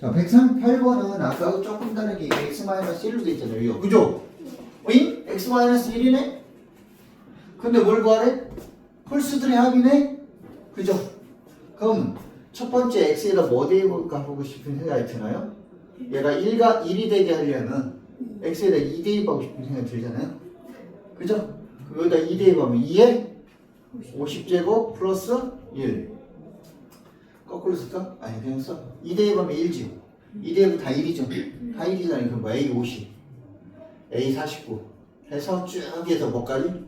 자, 138번은 아까 조금 다르게 x-1로 돼 있잖아요. 그죠? 어잉? x-1이네? 근데 뭘 구하래? 홀수들의 합이네? 그죠? 그럼 첫 번째 x에다 뭐 대입을까 하고 싶은 생각이 드나요? 얘가 1과 1이 되게 하려면 x에다 2 대입하고 싶은 생각이 들잖아요? 그죠? 여기다 2 대입하면 2에 50제곱 플러스 1 거꾸로 쓸까? 아니 그냥 써 2 대입하면 1지 2 대입은 다 1이죠 다 1이잖아요 그럼 뭐 A 50 A 49 해서 쭉 해서 뭐까지?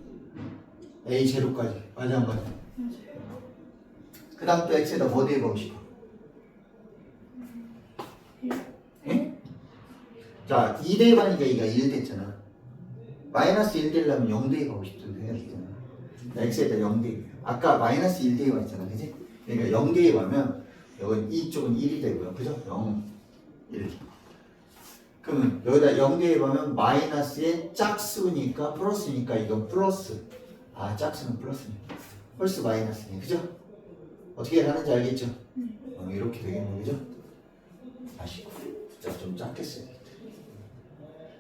A 제로까지 맞아 안 맞아? 그 다음 또 X에다 뭐 대입하고 싶어? 예? 자, 2 대입하니까 얘가 1 됐잖아. 마이너스 1 되려면 0 대입하고 싶던 생각이 들잖아. 자, X에다 0 대입. 아까 마이너스 1 대입 했잖아. 그지? 그러니까 0 대입하면 여기 이쪽은 1이 되고요. 그죠? 0, 1. 그러면 여기다 0 대입하면 마이너스의 짝수니까 플러스니까 이건 플러스. 아, 짝수는 플러스니까. 홀수 마이너스니 그죠? 어떻게 하는지 알겠죠? 어, 이렇게 되겠네, 그죠? 아시고. 숫자 좀 작게 써야겠다.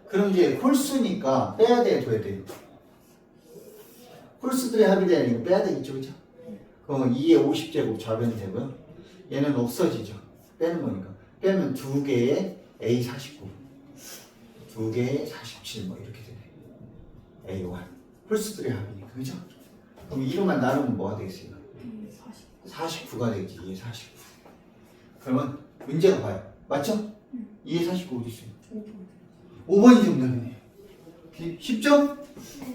그럼 이제 홀수니까 빼야 돼, 둬야 돼? 홀수들의 합이 되니까 빼야 되겠죠, 그죠? 그럼 2의 50제곱 좌변이 되고요. 얘는 없어지죠. 빼는 거니까. 빼면 두 개의 A 49. 두 개의 47, 뭐 이렇게 되네. A1. 홀수들의 합이니까, 그죠? 그럼 2로만 나누면 뭐가 되겠어요? 49가 되겠지 2에 49 그러면 문제가 봐요 맞죠? 2에 49 어디 있어요? 5번이 정답이네 비- 쉽죠? 음.